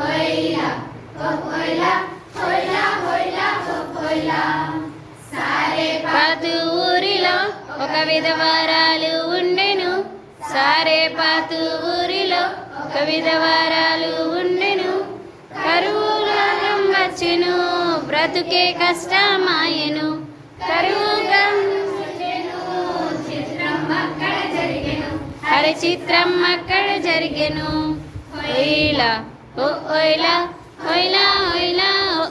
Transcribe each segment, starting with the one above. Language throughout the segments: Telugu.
হইলা పాత ఊరిలో ఒక విధవారాలు ఉండెను. సారే పాత ఊరిలో ఒక విధవారాలు ఉండెను. కరువు కాలం వచ్చెను బ్రతుకే కష్టమాయను. కరువు అరే చిత్రం అక్కడ జరిగెను. ఇలా ఓ ఒయిలా ఒయిలా ఒయిలా ఓ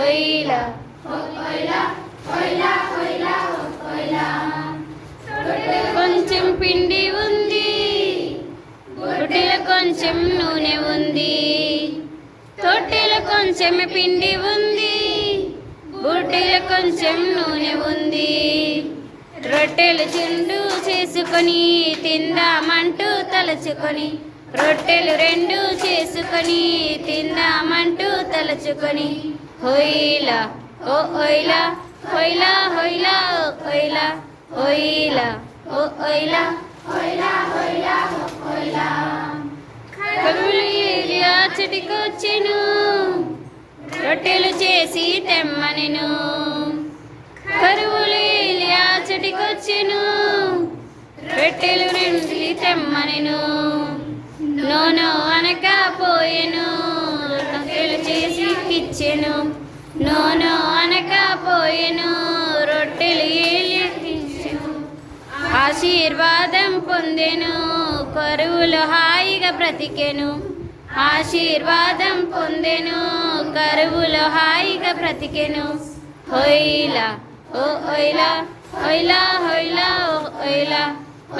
ఒయిలా కొంచెం పిండి ఉంది బుడ్డిలో కొంచెం నూనె ఉంది. తొట్టెలో కొంచెం పిండి ఉంది బుడ్డిలో కొంచెం నూనె ఉంది. రొట్టెలు చిండు చేసుకొని తిందామంటూ తలచుకొని రొట్టెలు రెండు చేసుకొని తిందామంటూ తలచుకొని. హొయిలా ఓ ఒయిలా హొయిలా హొయిలా ఓ ఒయిలా హొయిలా ఓ ఒయిలా కరువులు ఏలియా చెటికొచ్చెను రొట్టెలు చేసి తెమ్మనెను. కరువులు ఏలియా చెటికొచ్చెను రొట్టెలు రెండు తెమ్మనెను. నోనో అనకపోయెను రొట్టెలు చేసి ఇచ్చెను. నోనో అనకపోయెను రొట్టెలు ఆశీర్వాదం పొందెను కరువులు హాయిగా బ్రతికెను. ఆశీర్వాదం పొందెను కరువులు హాయిగా బ్రతికెను. హొయిలా ఓ ఒయిలా ఒయిలా హొయిలా ఓ ఒయిలా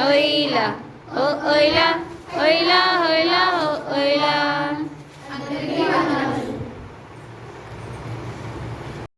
ఒయిలా ఓ ఒయిలా ఒయిలా ఒయిలా ఓ ఒయిలా